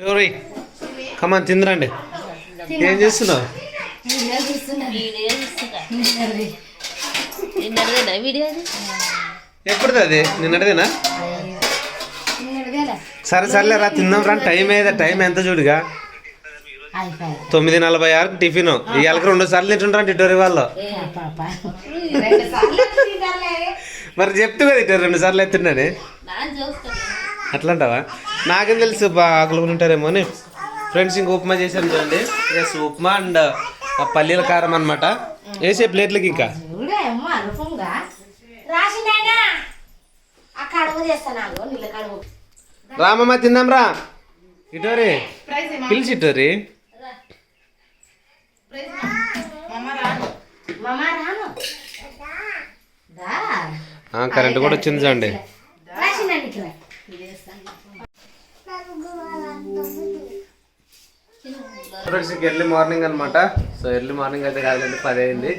Tori కమాన్ తిందరండి. ఏం చేస్తున్నావు? ఎప్పుడుది అది? నిన్నటిదేనా? సరే సర్లే రా తిందాం రా టైం ఏదా టైం ఎంత చూడుగా? తొమ్మిది నలభై ఆరుకి టిఫిన్. ఇవాళకి రెండు సార్లు తింటుంటారా టిటోరీ వాళ్ళు. మరి చెప్తూ కదా ఇటు రెండు సార్లు ఎత్తున్నానే నాన్న చూస్తాను అట్లా అంటావా నాకేం తెలుసు బాగా ఆకులు ఉంటారేమో అని. ఫ్రెండ్స్ ఇంక ఉప్మా చేశాను చూడండి. ఎస్ ఉప్మా అండ్ పల్లీల కారం అనమాట వేసే ప్లేట్లకి ఇంకా. రామమ్మ తిందాం రా. ఇటోరి. పిలిచి ఇటోరి. కరెంట్ కూడా వచ్చింది చూడండి రాసిందండి ఇక్కడ ఫ్రెండ్స్ ఎర్లీ మార్నింగ్ అనమాట సో ఎర్లీ మార్నింగ్ అయితే కాదండి పది అయింది.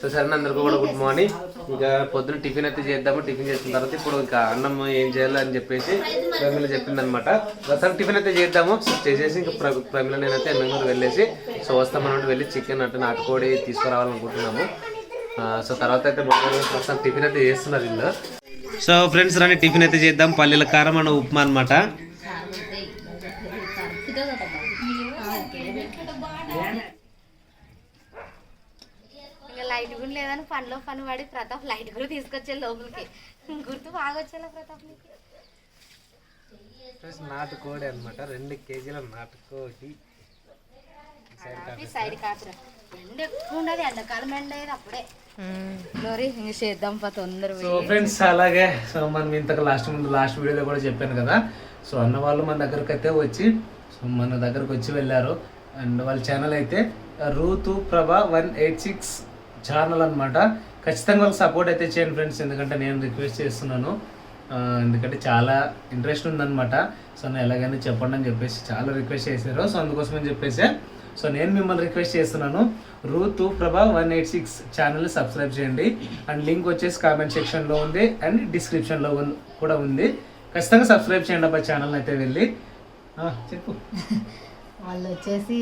సో సరే అందరికీ కూడా గుడ్ మార్నింగ్. ఇంకా పొద్దున్న టిఫిన్ అయితే చేద్దాము టిఫిన్ చేసిన తర్వాత ఇప్పుడు ఇంకా అన్నం ఏం చేయాలి అని చెప్పేసి ప్రమిళ చెప్పింది అనమాట సరే టిఫిన్ అయితే చేద్దాము. సో చేసేసి ఇంకా ప్ర- ప్రమిళ నేనైతే ఎమ్మెల్యేరు వెళ్ళేసి సో వస్తామన్నట్టు వెళ్ళి చికెన్ అంటే నాటుకోడి తీసుకురావాలనుకుంటున్నాము. సో తర్వాత అయితే బాగా ప్రస్తుతం టిఫిన్ అయితే చేస్తున్నారు వీళ్ళు సో ఫ్రెండ్స్ రండి టిఫిన్ అయితే చేద్దాం. పల్లీల కారం అండ్ ఉప్మా అనమాట లేదని పనిలో పని పడి ప్రతాప్ లైట్ కూడా తీసుకొచ్చే లోపలికి. గుర్తు బాగా వచ్చేలా ప్రతాప్ నీకు? నాటుకోడి అనమాట రెండు కేజీల నాటుకోడి. సైడ్ కాపురా ఎండ ఎక్కువ ఉండదు ఎండాకాలం ఎండ అయ్యేది అప్పుడే. లోరీ ఇంక చేద్దాం పా తొందర సో ఫ్రెండ్స్ అలాగే. సో మనం ఇంతకు లాస్ట్ ముందు లాస్ట్ వీడియోలో కూడా చెప్పాను కదా. సో అన్న వాళ్ళు మన దగ్గరకు అయితే వచ్చి సో మన దగ్గరకు వచ్చి వెళ్ళారు. అండ్ వాళ్ళ ఛానల్ అయితే Ruthu Prabha one eight six channel అనమాట ఖచ్చితంగా వాళ్ళకి సపోర్ట్ అయితే చేయండి ఫ్రెండ్స్ ఎందుకంటే నేను రిక్వెస్ట్ చేస్తున్నాను. ఎందుకంటే చాలా ఇంట్రెస్ట్ ఉందనమాట సో నేను ఎలాగైనా చెప్పండి అని చెప్పేసి చాలా రిక్వెస్ట్ చేశారు. సో అందుకోసమని చెప్పేసి సో నేను మిమ్మల్ని రిక్వెస్ట్ చేస్తున్నాను. Ruthu Prabha one eight six ఛానల్ని సబ్స్క్రైబ్ చేయండి. అండ్ లింక్ వచ్చేసి కామెంట్ సెక్షన్లో ఉంది. అండ్ డిస్క్రిప్షన్లో కూడా ఉంది. ఖచ్చితంగా సబ్స్క్రైబ్ చేయండి అబ్బా ఛానల్ అయితే వెళ్ళి. చెప్పు. వాళ్ళు వచ్చేసి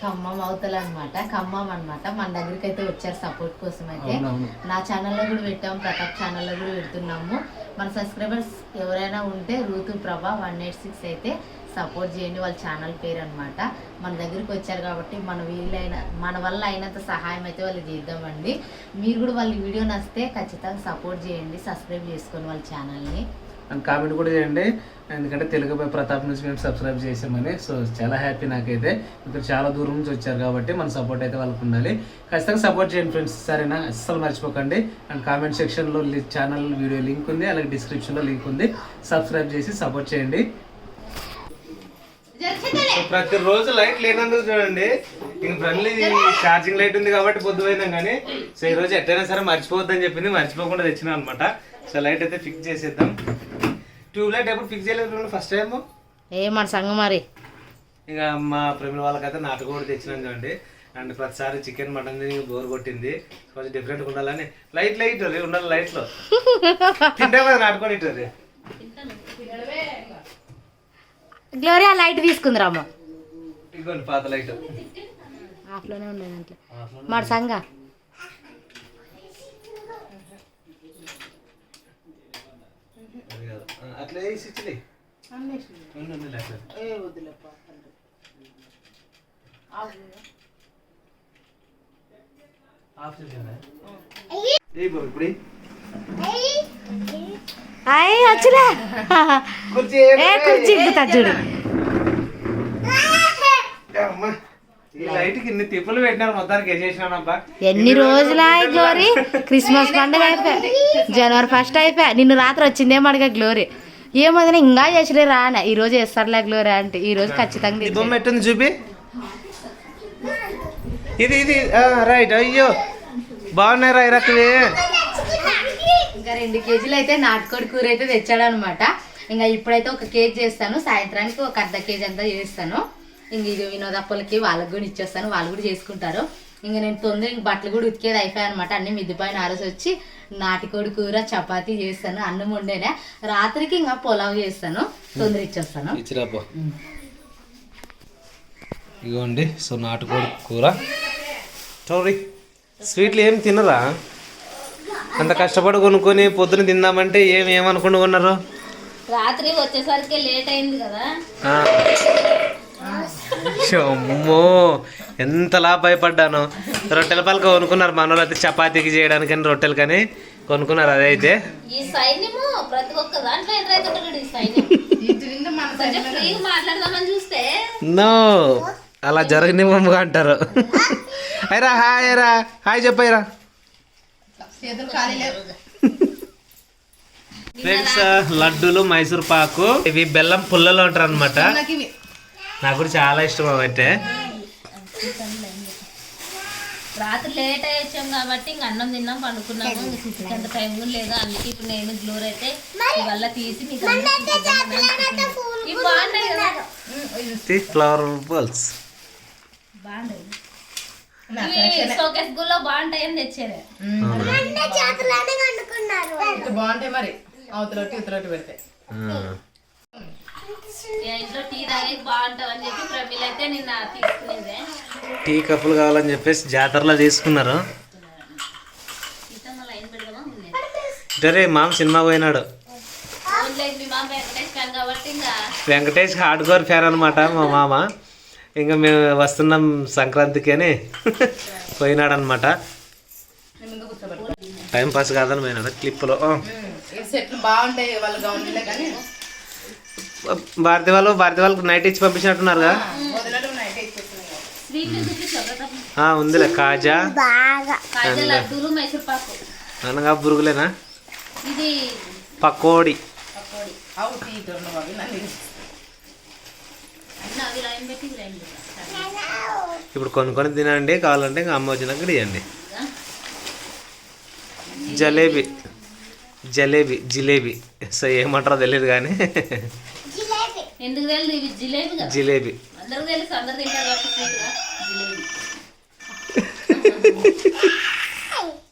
ఖమ్మం అవతల అనమాట ఖమ్మం అన్నమాట. మన దగ్గరికి అయితే వచ్చారు సపోర్ట్ కోసం అయితే నా ఛానల్లో కూడా పెట్టాము ప్రతాప్ ఛానల్లో కూడా పెడుతున్నాము. మన సబ్స్క్రైబర్స్ ఎవరైనా ఉంటే Ruthu Prabha one eight six అయితే సపోర్ట్ చేయండి వాళ్ళ ఛానల్ పేరు అనమాట మన దగ్గరికి వచ్చారు కాబట్టి మన వీలైన మన వల్ల అయినంత సహాయం అయితే వాళ్ళు చేద్దామండి. మీరు కూడా వాళ్ళ వీడియో నచ్చితే ఖచ్చితంగా సపోర్ట్ చేయండి సబ్స్క్రైబ్ చేసుకోండి వాళ్ళ ఛానల్ని అండ్ కామెంట్ కూడా చేయండి. ఎందుకంటే తెలుగుపై ప్రతాప్ నుంచి మేము సబ్స్క్రైబ్ చేసామని సో చాలా హ్యాపీ నాకైతే. ఇక్కడ చాలా దూరం నుంచి వచ్చారు కాబట్టి మన సపోర్ట్ అయితే వాళ్ళకు ఉండాలి. ఖచ్చితంగా సపోర్ట్ చేయండి ఫ్రెండ్స్. సరేనా? అస్సలు మర్చిపోకండి. అండ్ కామెంట్ సెక్షన్లో ఛానల్ వీడియో లింక్ ఉంది. అలాగే డిస్క్రిప్షన్లో లింక్ ఉంది. సబ్స్క్రైబ్ చేసి సపోర్ట్ చేయండి. సో ప్రతిరోజు లైట్ లేనందుకు చూడండి. ఇంక ఫ్రెండ్లీ ఛార్జింగ్ లైట్ ఉంది కాబట్టి పొద్దు పోయిందాం కానీ సో ఈ రోజు ఎట్టయినా సరే మర్చిపోవద్దని చెప్పింది. మర్చిపోకుండా తెచ్చినా అనమాట. సో లైట్ అయితే ఫిక్స్ చేసేద్దాం. ట్యూబ్ లైట్ ఎప్పుడు ఫిక్స్ చేయలేదు ఫస్ట్ టైం ఏ మన సంగ మరి. ఇక మా ప్రేమిల వాళ్ళకైతే నాటుకోడి తెచ్చినాం చూడండి. అండ్ ప్రతిసారి చికెన్ మటన్ తిని బోర్ కొట్టింది. కొంచెం డిఫరెంట్గా ఉండాలని. లైట్ లైట్ ఉండాలి లైట్లో తింటే కదా నాటుకోడి ఇట్టు గ్లోరియా లైట్ తీసుకుంది రామ్మ. ఇదిగోండి పాత లైట్. ఆఫ్లోనే ఉండేది దాంట్లో. మన సంగ అది కాదు. ఆ, అట్లా వేసి ఇచ్చిలే. అయ్యి వచ్చిలే ఏ కుర్చీ ఎక్కుతా చూడు. ఎన్ని రోజులా గ్లోరీ? క్రిస్మస్ పండుగ అయిపోయా. జనవరి ఫస్ట్ అయిపోయా. నిన్ను రాత్రి వచ్చిందేమో అడిగా గ్లోరీ. ఏమోదన ఇంకా చేసిలే రానే ఈ రోజు వేస్తారులే గ్లోరీ అంటే ఈ రోజు ఖచ్చితంగా ఈ బొమ్మ ఎట్టుంది చూపి? ఇది ఇది రైట్ అయ్యో. బాగున్నాయి రా ఇంకా రెండు కేజీలు అయితే నాటుకోడి కూర అయితే తెచ్చాడు అనమాట ఇంకా ఇప్పుడైతే ఒక కేజీ చేస్తాను. సాయంత్రానికి ఒక అర్ధ కేజీ అంతా చేస్తాను. ఇంక ఇది వినోదప్పలకి వాళ్ళకి కూడా ఇచ్చేస్తాను. వాళ్ళు కూడా చేసుకుంటారు. ఇంకా నేను తొందర ఇంక బట్టలు కూడా ఉతికేది అయిపోయాయి అనమాట అన్ని మిద్ది పైన ఆరోజు వచ్చి నాటుకోడి కూర చపాతీ చేస్తాను అన్నం వండేనే. రాత్రికి ఇంకా పులావ్ చేస్తాను తొందర ఇచ్చేస్తాను. ఇగోండి సో నాటుకోడి కూర. చౌరీ స్వీట్లు ఏం తినరా? అంత కష్టపడి కొనుక్కొని పొద్దున తిందామంటే ఏం ఏమనుకుంటూ కొన్నారు? రాత్రి వచ్చేసరికి లేట్ అయింది కదా. ఆ. అమ్మో ఎంతలా భయపడ్డాను. రొట్టెల పలక కొనుక్కున్నారు మనోళ్ళు అయితే చపాతీకి చేయడానికి రొట్టెలు కానీ కొనుక్కున్నారు మాట్లాడదామని చూస్తే. నో అలా అంటారు. అయిరా హాయ్ అయిరా హాయ్ చెప్పయ్యరా ఫ్రెండ్స్ లడ్డూలు మైసూర్ పాకు ఇవి బెల్లం పుల్లలో ఉంటారు అనమాట నాకు కూడా చాలా ఇష్టం అవైతే రాత్రి లేట్ అయ్యి వచ్చాం కాబట్టి ఇంక అన్నం తిన్నాం పండుకున్నాము. అంత టైం కూడా లేదు అందుకే ఇప్పుడు నేను గ్లోర్ అయితే ఇవల్ల తీసి మీకు బాగుంటాయి కదా. ఫ్లవర్ బాల్స్ బాగుంటాయి. ఇవి షోకేస్ గుల్లో బాగుంటాయి అని తెచ్చారు. ఇట్లా బాగుంటాయి మరి. అవతలొట్టి ఇతలొట్టి పెడితే. ఇంట్లో టీ తాగేది బాగుంటావు అని చెప్పి ప్రమిళ అయితే నిన్న తీసుకునేదే. టీ కప్పులు కావాలని చెప్పేసి జాతరలో తీసుకున్నారు ఇటరే మామ సినిమా పోయినాడు. లేదు మీ మామ వెంకటేష్ హార్డ్ కోర్ ఫ్యాన్ అనమాట మా మామ. ఇంకా మేము వస్తున్నాం సంక్రాంతికి అని పోయినాడు అనమాట టైం పాస్ కాదని పోయినాడు క్లిప్లో ఈ సెట్లు బాగుంటాయి వాళ్ళు గౌన్లే కానీ. భారతి వాళ్ళు భారతి వాళ్ళకి నైట్ ఇచ్చి చూపించావు కదా ఆ, ఉందిలే కాజా. అనగా బురుగులేనా? ఇది పకోడి. ఇప్పుడు కొనుక్కొని తినండి కావాలంటే ఇంకా అమ్మ వచ్చినాక ఇవ్వండి జలేబీ. జలేబీ జిలేబీ. సో ఏమంటారో తెలియదు కానీ. ఎందుకు తెలియదు? ఇవి జిలేబీ కదా. జిలేబీ. అందరికి తెలుసు అందరు తింటారు జిలేబీ.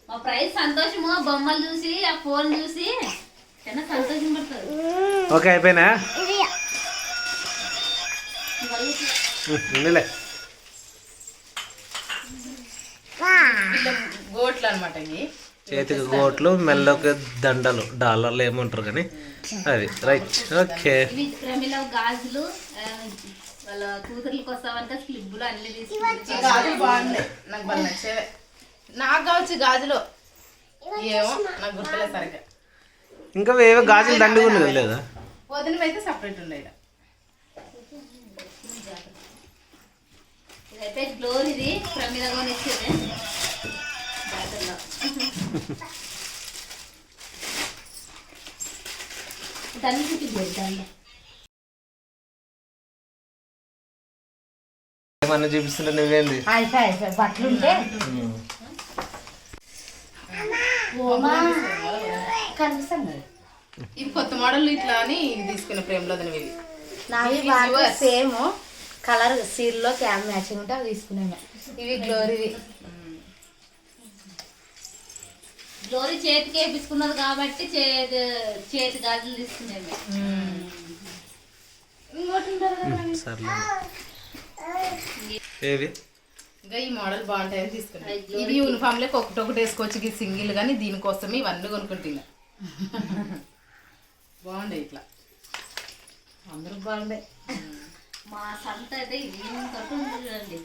మా ప్రైస్ సంతోషము ఆ బొమ్మలు చూసి ఆ ఫోన్ చూసి చిన్న సంతోషం పడుతుంది ఓకే అయిపోయినా? ఇట్లా గోట్లు అనమాట ఇవి. చేతికి గోట్లు మెల్లకి దండలు డాలర్లు ఏమంటారు కానీ అది. రైట్ ఓకే గాజులు ఆ, వాళ్ళ కూతుర్లకు వస్తామంటే స్లిబ్బులు అన్ని గాజులు బాగున్నాయి. నాకు బాగా నచ్చేవే. నాకు కావచ్చు గాజులు. ఏమో నాకు గుర్తులేదు సరిగ్గా. ఇంకా వేరే గాజులు దండిగా ఉంది కదా లేదా? వదిన అయితే సపరేట్ ఉండే ఈడ. ఇదైతే గ్లోర్ ఇది. ప్రమిద కొని ఇచ్చేది ఏమన్నా చూపిస్తుంటే నువ్వేంది? అయిపోయి అయిపోయి బట్టలు ఉంటే కనిపిస్తాం కదా ఇవి కొత్త మోడల్ ఇట్లా అని తీసుకున్న ప్రేమలో ఇవి నావి. సేమ్ కలర్ సీల్లో క్యామ్ మ్యాచింగ్ ఉంటే అవి తీసుకున్నాను. ఇవి గ్లోరీవి గ్లోరీ చేతికి వేపించుకున్నది కాబట్టి చేతి చేతి గాజులు తీసుకునేది. ఇంకోటి ఉంటారు కదా సర్లే. ఏవి? ఇంకా ఈ మోడల్ బాగుంటాయని తీసుకున్నాను. ఇవి యూనిఫామ్ లెక్క ఒకటి ఒకటి వేసుకోవచ్చు ఇది సింగిల్ కానీ దీనికోసం ఇవన్నీ కొనుక్కుంటున్నా బాగుండే ఇట్లా. అందరూ బాగుండే. మా సంత అయితే ఇది చూడండి.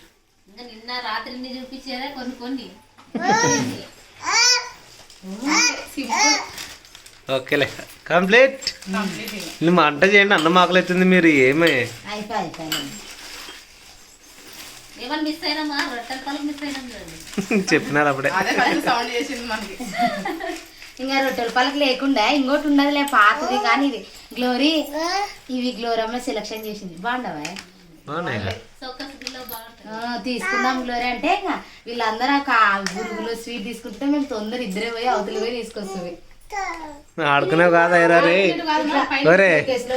ఇంకా నిన్న రాత్రిని చూపించేదే కొన్ని కొన్ని ఓకేలే. కంప్లీట్. నువ్వు వంట చేయండి అన్నం ఆకలి అవుతుంది మీరు ఏమే? చెప్పినారు అప్పుడే. అదే ఫస్ట్ సౌండ్ చేసింది మనకి ఇంకా రొట్టెల పలక లేకుండా ఇంకోటి ఉండదులే పాతది కానీ ఇది. గ్లోరీ ఇవి గ్లోరమ్మ సెలెక్షన్ చేసింది. బాగుండవా? బాగున్నాయి కదా. తీసుకుందాం గ్లోరీ అంటే ఇంకా వీళ్ళందరూ ఆ కా- బురుగులు స్వీట్ తీసుకుంటే మేము తొందర ఇద్దరే పోయి అవతలి పోయి తీసుకొస్తుంది ఆడుకునేవి కాదా ఎరా రే. ఒరే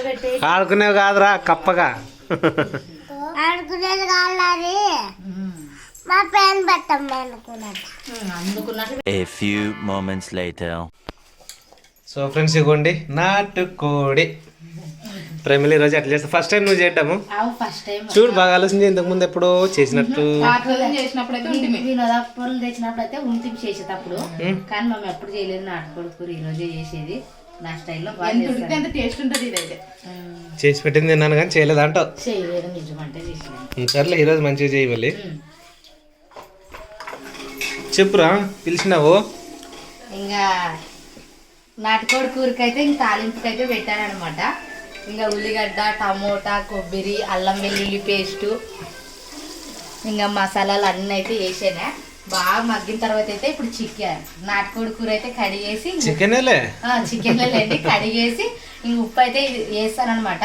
పెట్టి ఆడుకునేవి కాదురా కప్పగా. ఆడుకునేది కావాలి మా పేరు A few moments later. So friends ఇవ్వండి నాటుకోడి. ప్రేమలు ఈరోజు ఎట్లా చేస్తా. ఫస్ట్ టైం నువ్వు చేయటము? అవు ఫస్ట్ టైం చూడు బాగా ఆలోచించి ఇంతకు ముందు ఎప్పుడో చేసినట్టు. వినోదప్పులు తెచ్చినప్పుడు అయితే ఉంటి చేసేటప్పుడు. కానీ మేము ఎప్పుడు చేయలేదు నాటుకోడి కూర ఈ రోజే చేసేది. నా స్టైల్లో. టేస్ట్ ఉంటుంది ఇదైతే. చేసి పెట్టింది తిన్నాను కానీ చేయలేదు అంటావు. చేయలేదు నిజమంటే సర్లే ఈరోజు మంచిగా చేయి మళ్ళీ. చెప్పురా పిలిచినావు? ఇంకా నాటుకోడి కూరకైతే ఇంక తాలింపుకి అయితే పెట్టానమాట ఇంకా ఉల్లిగడ్డ టమోటా కొబ్బరి అల్లం వెల్లుల్లి పేస్టు ఇంకా మసాలాలు అన్నీ అయితే వేసానే. బాగా మగ్గిన తర్వాత అయితే ఇప్పుడు చికెన్. నాటుకోడి కూర అయితే కడిగేసి చికెనేలే? చికెన్ లేండి కడిగేసి ఇంక ఉప్పు అయితే వేస్తానమాట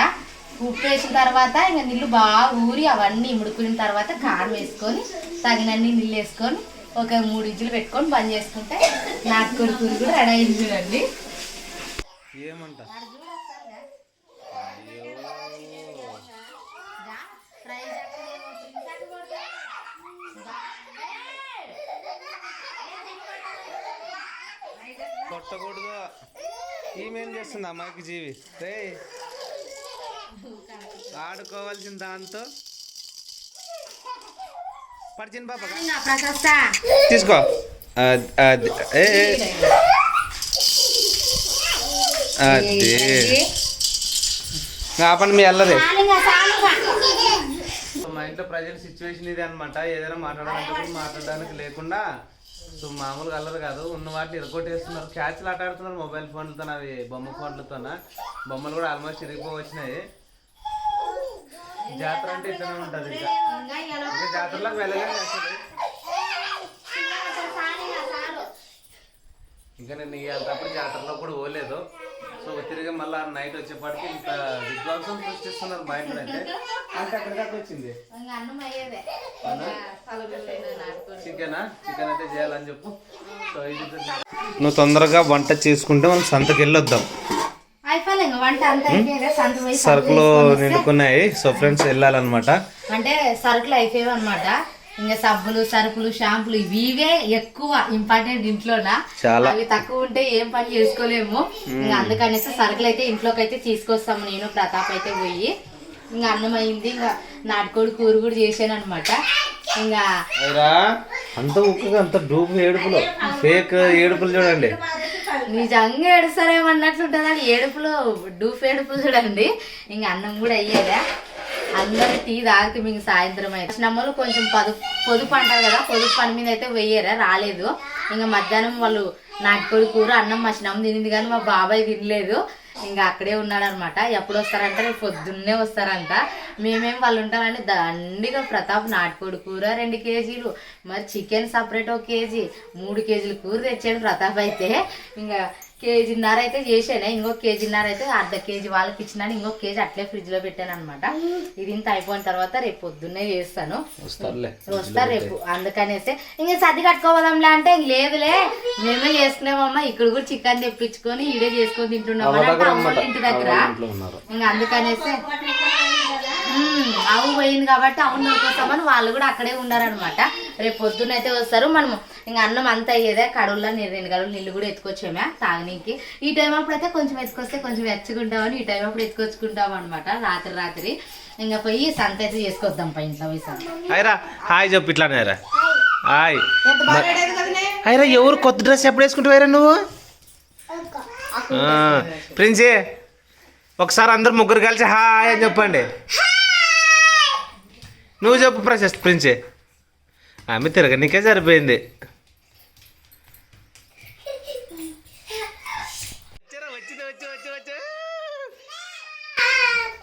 ఉప్పు వేసిన తర్వాత ఇంకా నీళ్ళు బాగా ఊరి అవన్నీ ఇముడుకున్న తర్వాత కారం వేసుకొని తగినన్ని నీళ్ళు వేసుకొని ఒక మూడు ఇంచులు పెట్టుకొని బంద్ చేసుకుంటే నాటుకోడి కూర కూడా రెడీ అయింది చూడండి. ఏమంట? కొట్టకూడదు. ఈమెం చేస్తుంది అమ్మాయికి జీవి? రే ఆడుకోవాల్సిన దాంతో. పడిచిన పాప. తీసుకో. అద్- ఆపండి మీ అల్లరి. మా ఇంట్లో ప్రజెంట్ సిచ్యువేషన్ ఇది అనమాట ఏదైనా మాట్లాడాలంటే మాట్లాడడానికి లేకుండా సో మామూలుగా అల్లరు కాదు. ఉన్న వాటిని ఇరగొట్టేస్తున్నారు. క్యాచ్లు ఆట ఆడుతున్నారు మొబైల్ ఫోన్లతో అవి బొమ్మ ఫోన్లతో బొమ్మలు కూడా ఆల్మోస్ట్ ఇరిగిపో వచ్చినాయి జాతర అంటే ఇట్లనే ఉంటుంది ఇంకా. జాతరలోకి అసలు. ఇంకా నేను ఇవాళప్పుడు జాతరలో కూడా పోలేదు. సో తిరిగి మళ్ళీ నైట్ వచ్చేపాటికి ఇంత విధ్వంసం సృష్టిస్తున్నారు మా ఇంట్లో అయితే అంటే అక్కడి దాకా వచ్చింది. చికెనా? చికెన్ అయితే చేయాలని చెప్పు. సో ఇది నువ్వు తొందరగా వంట చేసుకుంటే మనం సంతకి వెళ్ళొద్దాం. సరుకులు నిండుకున్నాయి. సో ఫ్రెండ్స్ వెళ్ళాలన్నమాట. అంటే సరుకులు అయిపోయాయి అనమాట ఇంకా సబ్బులు సరుకులు షాంపులు ఇవి ఇవే ఎక్కువ ఇంపార్టెంట్ ఇంట్లోనా? చాలా. అవి తక్కువ ఉంటే ఏం పని చేసుకోలేము. ఇంకా అందుకనేసి సరుకులు అయితే ఇంట్లోకి అయితే తీసుకొస్తాము. నేను ప్రతాప్ అయితే పోయి. ఇంకా అన్నం అయింది ఇంకా నాటుకోడి కూర కూడా చేశాను అనమాట ఇంకా అంత ఉక్కుగా అంత డూపు ఏడుపులు. ఫేక్ ఏడుపులు చూడండి. నిజంగా ఏడుస్తారేమన్నట్లుంటుందని ఏడుపులు డూఫ్ ఏడుపులు చూడండి. ఇంకా అన్నం కూడా అయ్యేదా? అందరు టీ తాగితే మీకు సాయంత్రం అయితే. నమ్మలు కొంచెం పదు పొదుపు అంటారు కదా పొదుపు పని మీద అయితే వెయ్యరా రాలేదు. ఇంకా మధ్యాహ్నం వాళ్ళు నాటుకోడి కూర అన్నం మసినమ్మ తినింది కానీ మా బాబాయ్ తినలేదు. ఇంకా అక్కడే ఉన్నాడనమాట. ఎప్పుడు వస్తారంటే? రేపు పొద్దున్నే వస్తారంట. మేమేం వాళ్ళు ఉంటామంటే దండిగా ప్రతాప్ నాటుకోడి కూర రెండు కేజీలు మరి చికెన్ సపరేట్ ఒక కేజీ మూడు కేజీలు కూర తెచ్చాడు ప్రతాప్ అయితే. ఇంకా కేజీన్నర అయితే చేసాను ఇంకో కేజీన్నర అయితే అర్ధ కేజీ వాళ్ళకి ఇచ్చినాను ఇంకో కేజీ అట్లే ఫ్రిడ్జ్లో పెట్టాను అనమాట ఇది ఇంత అయిపోయిన తర్వాత రేపు పొద్దున్నే చేస్తాను. వస్తారులే వస్తా రేపు అందుకనేసి ఇంకా సర్ది కట్టుకోవదాంలే అంటే ఇంక లేదులే మేమే చేసుకునేమమ్మా ఇక్కడ కూడా చికెన్ తెప్పించుకొని ఇడే చేసుకొని తింటున్నాం ఇంటి దగ్గర. ఇంకా అందుకనేసి ఉమ్, ఆవు పోయింది కాబట్టి అవును నూరుకొస్తామని వాళ్ళు కూడా అక్కడే ఉన్నారనమాట రేపు పొద్దున్న అయితే వస్తారు మనము ఇంకా అన్నం అంతా అయ్యేదే కడుల్లో నీరు రెండు గడులు నీళ్ళు కూడా ఎత్తుకొచ్చామే తాగనీకి. ఈ టైం అప్పుడు అయితే కొంచెం ఎత్తుకొస్తే కొంచెం వెచ్చకుంటామని ఈ టైం అప్పుడు ఎత్తుకొచ్చుకుంటాం అనమాట రాత్రి రాత్రి. ఇంకా పోయి సంత అయితే చేసుకొద్దాం పై ఇంట్లో పోయి సంత. హాయ్ చెప్పు ఇట్లానే రా హాయ్. అయిరా ఎవరు కొత్త డ్రెస్ ఎప్పుడు వేసుకుంటావు నువ్వు? ప్రిన్సీ ఒకసారి అందరు ముగ్గురు కలిసి హాయ్ అని చెప్పండి. నువ్వు చెప్పు ప్రశస్త్ ప్రిన్సీ. ఆమె తిరగనికే సరిపోయింది.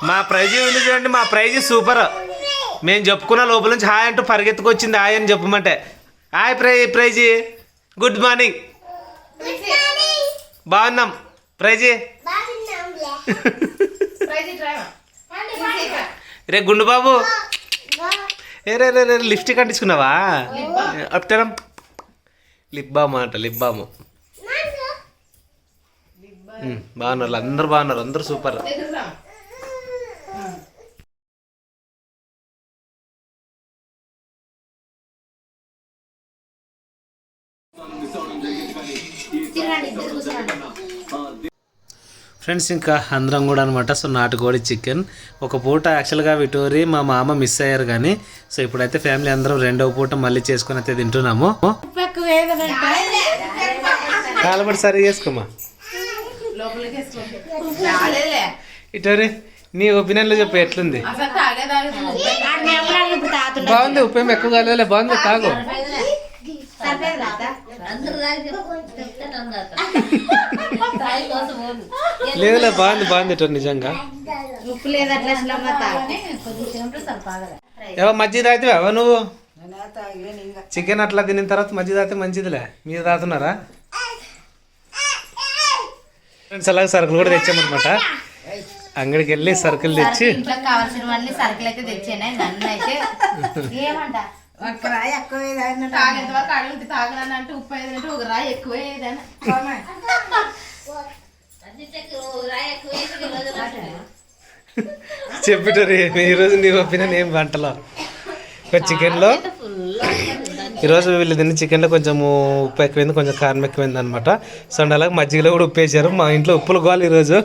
మా ప్రైజ్ ఉంది చూడండి మా ప్రైజ్ సూపర్. మేము చెప్పుకున్న లోపల నుంచి హాయ్ అంటూ పరిగెత్తుకొచ్చింది హాయ్ అని చెప్పమంటే. హాయ్ ప్రై ప్రైజీ. Good morning. బాగున్నాం. ప్రైజీ. రే గుండు బాబు. ఏ రే లిప్స్టిక్ అంటించుకున్నావా అప్తరం లిప్ బామ్ అంట లిప్ బామ్ బాగున్నారు అందరు బాగున్నారు అందరు సూపర్. ఫ్రెండ్స్ ఇంకా అందరం కూడా అనమాట సో నాటుకోడి చికెన్. ఒక పూట యాక్చువల్గా విటోరి మా మామ మిస్ అయ్యారు కానీ సో ఇప్పుడైతే ఫ్యామిలీ అందరం రెండవ పూట మళ్ళీ చేసుకుని అయితే తింటున్నాము. కాలబడి సరి చేసుకోమా? లోపలికి ఇటోరి నీ ఒపీనియన్లో చెప్పు ఎట్లుంది? బాగుంది ఉప్పేం ఎక్కువ కాలేదు బాగుంది తాగు అందరూ తాగి చెప్- చెప్తే నన్ను తాగుతా. తాగి కోసం పోదు. లేదులే బాగుంది బాగుంది నిజంగా. ఉప్పు లేదు అట్లా ఏవో మజ్జిగ నువ్వు? చికెన్ అట్లా తినిన తర్వాత మజ్జిగ తాగితే మంచిదిలే. మీరు తాగుతున్నారా? ఫ్రెండ్స్ అలాగే సరుకులు కూడా తెచ్చామన్నమాట. అంగడికి వెళ్ళి సరుకులు తెచ్చి ఇంట్లో కావాల్సినవన్నీ సరుకులు అయితే తెచ్చాను నన్ను అయితే. ఏమంట? తాగేంత వరకు అడుగుంటే తాగనని అంటే ఉప్పు అయిందంటే ఒక రాయి ఎక్కువ చెప్పిటారు ఈరోజు నీ ఒపీనియన్ ఏం వంటలో. చికెన్లో ఈరోజు వీళ్ళు తిన్న చికెన్లో కొంచెం ఉప్పు ఎక్కువైంది కొంచెం కారం ఎక్కువైంది అనమాట సో అండ్ అలాగే మజ్జిగలో కూడా ఉప్పు వేసారు మా ఇంట్లో ఉప్పులు గోలు ఈరోజు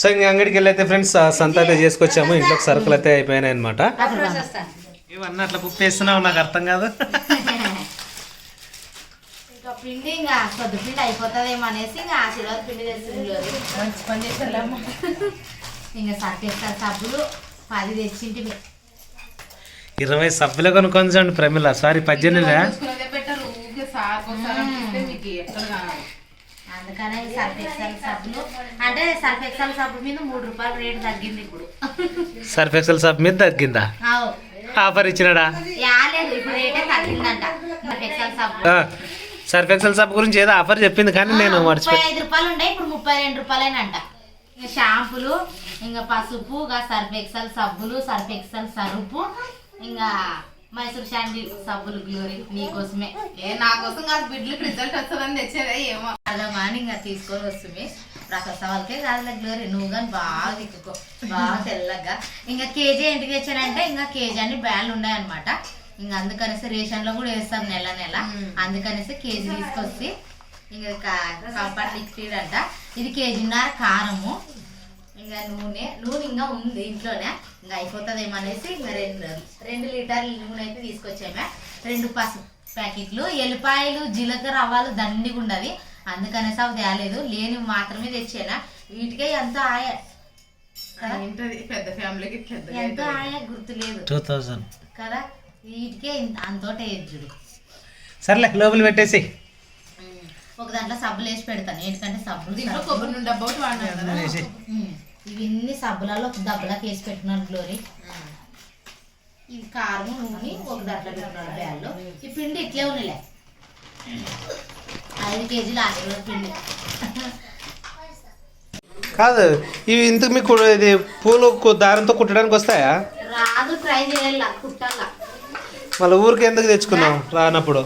సో ఇంక అంగడికి వెళ్ళి అయితే ఫ్రెండ్స్ సంత అయితే చేసుకొచ్చాము ఇంట్లో సరుకులు అయితే అయిపోయినాయి అనమాట ఇవన్నీ అట్లా ఉప్పు వేస్తున్నావు నాకు అర్థం కాదు. పిండి ఇంకా కొద్ది పిండి అయిపోతుందేమో అనేసి ఇంకా ఆశీర్వాద పిండి మంచి పని చేస్తారమ్మా ఇంకా సబ్బులు పది తెచ్చింటి ఇరవై సభ్యులు కొనుక్కొని చూడండి ప్రమిళ. సారీ పద్దెనిమిది అందుకనే సర్ఫ్ ఎక్సెల్ సబ్బులు. అంటే సర్ఫ్ ఎక్సెల్ సబ్బు మీద మూడు రూపాయలు రేటు తగ్గింది ఇప్పుడు. సర్ఫ్ ఎక్సెల్ సబ్ మీద తగ్గిందా? ఆఫర్ ఇచ్చినాడా? యాలేదు ఇప్పుడు రేటే తగ్గిందంట. సర్ఫ్ ఎక్సెల్ సబ్బు. ఆ, సర్ఫ్ ఎక్సెల్ సబ్ గురించి ఏదో ఆఫర్ చెప్పింది కానీ నేను ముప్పై మర్చిపోయి ఐదు రూపాయలు ఉండే ఇప్పుడు ముప్పై రెండు రూపాయలేనంట ఇంకా షాంపులు ఇంకా పసుపు ఇంకా సర్ఫ్ ఎక్సెల్ సబ్బులు సర్ఫ్ ఎక్సెల్ సరుపు ఇంకా మైసూర్ శాండీ సబ్బులు గ్లోరీ నీకోసమే. ఏ నా కోసం కాదు బిడ్డలకు రిజల్ట్ వస్తుందని తెచ్చేదే ఏమో. అదమాని ఇంకా తీసుకొని వస్తుంది. రససవాళ్ళకే కాదులే గ్లోరీ నువ్వు కానీ బాగా తిక్కుకో బాగా తెల్లగా. ఇంకా కేజీ ఇంటికి తెచ్చానంటే ఇంకా కేజీ అన్ని బ్యాన్లు ఉన్నాయన్నమాట. ఇంకా అందుకనేసి రేషన్లో కూడా వేస్తాం నెల నెల. అందుకనేసి కేజీ తీసుకొచ్చి ఇంకా కంఫర్ట్ లిక్విడ్ అంట. ఇది కేజీన్నర కారము. ఇంకా నూనె నూనె ఇంకా ఉంది ఇంట్లోనే. ఇంకా అయిపోతుందేమో అనేసి ఇంకా రెండు రెండు లీటర్ల నూనె అయితే తీసుకొచ్చామే. రెండు పసుపు ప్యాకెట్లు ఎల్లిపాయలు జీలకర్ర ఆవాలు దండిగా ఉండదు అందుకనేసి అవి తేలేదు. లేని మాత్రమే తెచ్చానా. వీటికే ఎంత ఆయ పెద్ద ఫ్యామిలీకి ఎంత. ఆయ గుర్తులేదు. Two thousand. కదా? వీటికే ఇంత- అంతోటే చూడు. సర్లే లోపల పెట్టేసి. ఒక దాంట్లో సబ్బులు వేసి పెడతాను. ఎందుకంటే సబ్బులు దీంట్లో కొబ్బరి నూనె డబ్బా ఒకటి వాడినాం కదా? ఉమ్. ఇవన్నీ సబ్బులలో ఒక దబ్బలకు వేసి పెట్టినాను గ్లోరీ. ఇది కారం నూనె ఒక దాంట్లో పెట్టినాడు బ్యాల్లో ఈ పిండి ఇట్లే ఉన్నలే. ఐదు కేజీలు ఆశీర్వాద పిండి. కాదు ఇవి ఇంతకు మీకు ఇది పూలు కు- దారంతో కుట్టడానికి వస్తాయా? రాదు ట్రై చేయాల. కుట్టాల? మళ్ళీ ఊరికి ఎందుకు తెచ్చుకున్నావు? రానప్పుడు.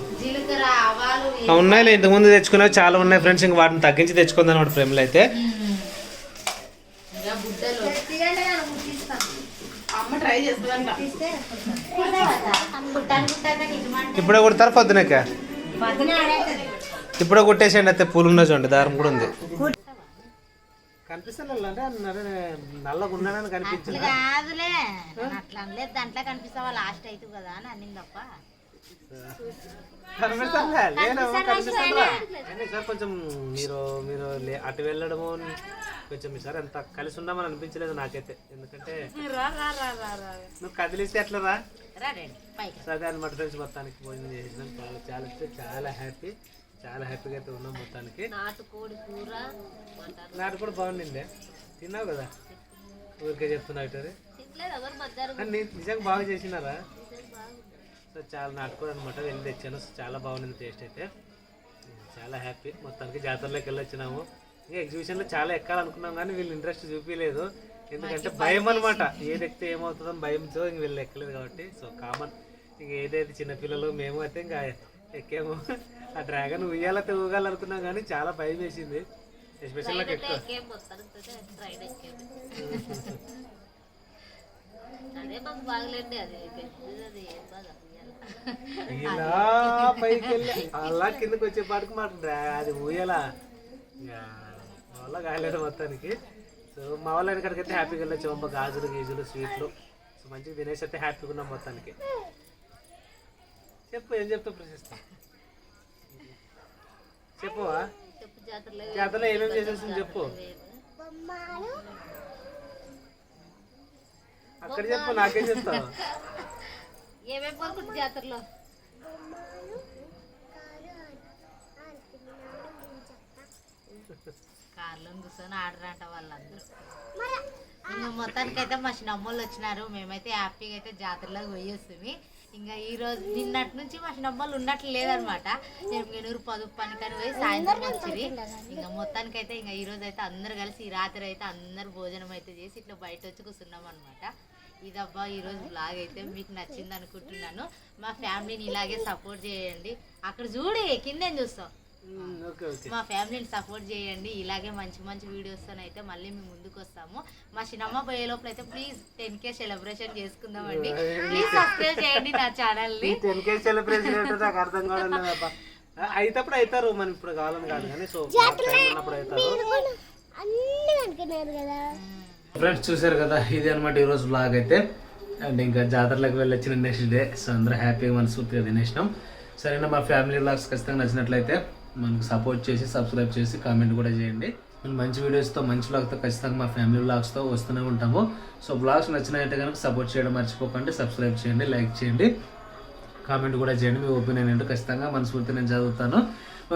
ఉన్నాయిలే ఇంతకు ముందు తెచ్చుకున్నావు చాలా ఉన్నాయి ఫ్రెండ్స్ ఇంక వాటిని తగ్గించి తెచ్చుకుందాం అనమాట ప్రేమలు అయితే. ఇప్పుడే కుడతారు పొద్దునక? ఇప్పుడే కుట్టేసేయండి అయితే పూలు ఉన్నాయి చూడండి దారం కూడా ఉంది. నల్లగా ఉన్నాడని కనిపించింది కాదులే. అట్లా అనలేదు. దాంట్లో కనిపిస్తావా? లాస్ట్ అవుతుంది కదా అని అన్నింది తప్ప. ఈసారి కొంచెం మీరు మీరు లే- అటు వెళ్ళడము కొంచెం ఈసారి ఎంత కలిసి ఉన్నామని అనిపించలేదు నాకైతే. ఎందుకంటే నువ్వు కదిలిస్తే ఎట్లా రా? సరే అనమాట ఫ్రెండ్స్ మొత్తానికి భోజనం చేసినాం. చాలా చాలా హ్యాపీ చాలా హ్యాపీగా అయితే ఉన్నాం మొత్తానికి. నాటుకోడి కూర మటన్. నాటు కూడా బాగుండిందే? తిన్నావు కదా? ఊరికే మధ్యాహ్నం నిజంగా బాగా చేసినారా? సో చాలా నాటుకోడు అనమాట వెళ్ళి తెచ్చాను. సో చాలా బాగుంది టేస్ట్ అయితే. చాలా హ్యాపీ మొత్తానికి జాతరలోకి వెళ్ళి వచ్చినాము. ఇంకా ఎగ్జిబిషన్లో చాలా ఎక్కాలనుకున్నాం కానీ వీళ్ళు ఇంట్రెస్ట్ చూపించలేదు ఎందుకంటే భయం అనమాట ఏది ఎక్కితే ఏమవుతుందో భయంతో ఇంక వీళ్ళు ఎక్కలేదు కాబట్టి. సో కామన్ ఇంక ఏదైతే చిన్నపిల్లలు మేము అయితే ఇంకా ఎక్కాము. ఆ డ్రాగన్ ఉయ్యాలైతే ఊగాలనుకున్నాం కానీ చాలా భయం వేసింది. ఎస్పెషల్ నాకు ఎక్కువ. ఎక్కేం మొత్తానికి ట్రైన్ ఎక్కేది. అదే మాకు బాగలేండి అది పెద్దది అది ఏం బాగా ఉయ్యాల. ఇలా పైకి వెళ్ళి అలా కిందకి వచ్చే పాటికి డ్రా- అది ఊయలా వల్ల కాలేదు మొత్తానికి. సో మా వాళ్ళ ఇక్కడికైతే హ్యాపీగా వెళ్ళొచ్చు. గాజులు గీజులు స్వీట్లు. సో మంచిగా తినేసి అయితే హ్యాపీగా ఉన్నాం మొత్తానికి. చెప్పు ఏం చెప్తావు ప్రశస్త? చెప్పువా జాతరలో జాతరలో ఏమేమి చేసేసింది చెప్పు. బొమ్మలు. అక్కడ చెప్పు నాకేం చెప్తావు? ఏమేమి కొనుక్కుంటు జాతరలో? కార్లో కూర్చొని ఆడరంట వాళ్ళందరూ. మరి ఇంకా మొత్తానికి అయితే మా చిన్నమ్మోళ్ళు వచ్చినారు. మేమైతే హ్యాపీగా అయితే జాతరలోకి పోయేస్తుంది ఇంకా ఈ రోజు నిన్నటి నుంచి మా చిన్నమ్మోళ్ళు ఉన్నట్లు లేదనమాట. ఎనిమిది పదుపు పనికని పోయి సాయంత్రం వచ్చింది ఇంకా మొత్తానికి అయితే ఇంకా ఈ రోజు అయితే అందరు కలిసి ఈ రాత్రి అయితే అందరు భోజనం అయితే చేసి ఇట్లా బయట వచ్చి కూర్చున్నాం అనమాట ఇదబ్బా ఈరోజు బ్లాగ్ అయితే మీకు నచ్చింది అనుకుంటున్నాను. మా ఫ్యామిలీని ఇలాగే సపోర్ట్ చేయండి. అక్కడ చూడి కిందేం చూస్తాం మా ఫ్యామిలీని సపోర్ట్ చేయండి. ఇలాగే మంచి మంచి వీడియోస్ అయితే మళ్ళీ మేము ముందుకు వస్తాము మా చిన్నమ్మ పోయే లోపల అయితే ప్లీజ్ టెన్ కే సెలబ్రేషన్ చేసుకుందామండి. ప్లీజ్ సబ్స్క్రైబ్ చేయండి నా ఛానల్ని టెన్ కేజీ సెలబ్రేషన్ ఏంటో నాకు అర్థం కావడం అయితేప్పుడు అవుతారు మనం ఇప్పుడు కావాలని కాదు కానీ సో ఉన్నప్పుడు అవుతారు అన్ని అనుకున్నారు కదా. ఫ్రెండ్స్ చూసారు కదా ఇది అనమాట ఈరోజు బ్లాగ్ అయితే. అండ్ ఇంకా జాతరలకు వెళ్ళొచ్చిన నెక్స్ట్ డే. సో అందరూ హ్యాపీగా మనస్ఫూర్తిగా తినేసినాం సరేనా మా ఫ్యామిలీ బ్లాగ్స్ ఖచ్చితంగా నచ్చినట్లయితే. మనకు సపోర్ట్ చేసి సబ్స్క్రైబ్ చేసి కామెంట్ కూడా చేయండి. మేము మంచి వీడియోస్తో మంచి బ్లాగ్తో ఖచ్చితంగా మా ఫ్యామిలీ బ్లాగ్స్తో వస్తూనే ఉంటాము. సో బ్లాగ్స్ నచ్చినట్టే కనుక సపోర్ట్ చేయడం మర్చిపోకండి. సబ్స్క్రైబ్ చేయండి లైక్ చేయండి. కామెంట్ కూడా చేయండి. మీ ఒపీనియన్ ఏంటో ఖచ్చితంగా మనస్ఫూర్తి నేను చదువుతాను.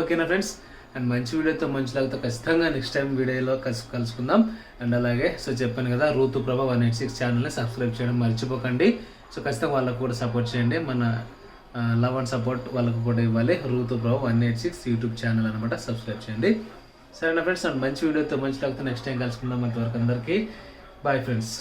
ఓకేనా ఫ్రెండ్స్ అండ్ మంచి వీడియోతో మంచి లాగతో ఖచ్చితంగా నెక్స్ట్ టైం వీడియోలో కలిసి కలుసుకుందాం. అండ్ అలాగే సో చెప్పాను కదా Ruthu Prabha one eight six ఛానల్ని సబ్స్క్రైబ్ చేయడం మర్చిపోకండి. సో ఖచ్చితంగా వాళ్ళకు కూడా సపోర్ట్ చేయండి. మన లవ్ అండ్ సపోర్ట్ వాళ్ళకు కూడా ఇవ్వాలి. Ruthu Prabha one eight six YouTube channel అనమాట సబ్స్క్రైబ్ చేయండి. సరేనా ఫ్రెండ్స్ అండ్ మంచి వీడియోతో మంచి లాగితే నెక్స్ట్ టైం కలుసుకుందాం అంతవరకు అందరికీ. Bye friends